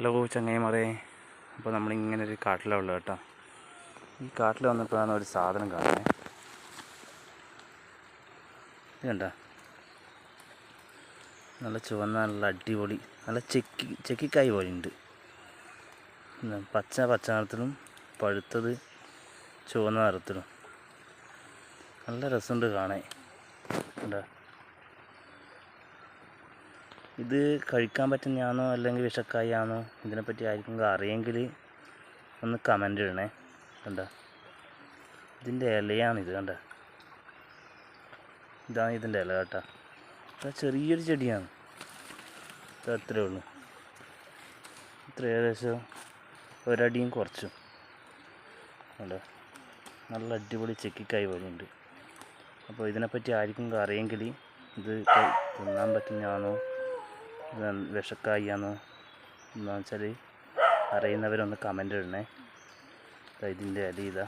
Hello ചങ്ങായിമാരെ അപ്പോൾ നമ്മളിങ്ങനെ ഒരു കാട്ടിലാണ് ഉള്ളത് കേട്ടോ. ഈ കാട്ടിൽ വന്നപ്പോഴാണ് ഒരു സാധനം കാണുന്നത്. ഇതുണ്ട നല്ല ചുവന്ന നല്ല അടിപൊളി നല്ല ചെക്കി ചെക്കിക്കായ് പോലെ ഉണ്ട്. പച്ച പച്ച നിറത്തിലും പഴുത്തത് ചുവന്ന നിറത്തിലും. നല്ല രസമുണ്ട് കാണാൻ. കണ്ടാ? ഇത് കഴിക്കാൻ പറ്റുന്നതാണോ അല്ലെങ്കിൽ വിഷക്കായാണോ ഇതിനെപ്പറ്റി ആർക്കെങ്കിലും അറിയെങ്കിൽ ഒന്ന് കമന്റ് ഇടണേ. കണ്ട? ഇതിന്റെ ഇലയാണിത് കണ്ട? ഇതാണ് ഇതിന്റെ ഇല കേട്ടോ. ഇത് ചെറിയൊരു ചെടിയാണ്. ഇത് അത്രേ ഉള്ളൂ. ഇത്ര ഏകദേശം ഒരടിയും കുറച്ചും. കണ്ട? നല്ല അടിപൊളി ചെക്കിക്കായി പോലെ ഉണ്ട് അപ്പോൾ ഇതിനെപ്പറ്റി ആർക്കും അറിയെങ്കിൽ ഇത് തിന്നാൻ പറ്റുന്നതാണോ ഇത് എന്നുവെച്ചാൽ അറിയുന്നവരൊന്ന് കമന്റ് ഇടണേ. ഇതിന്റെ അടി ഇതാ.